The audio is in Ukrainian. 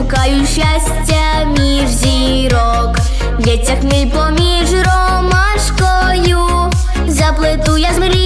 шукаю щастя між зірок, Б'ється хміль поміж ромашкою, заплету я з мрій.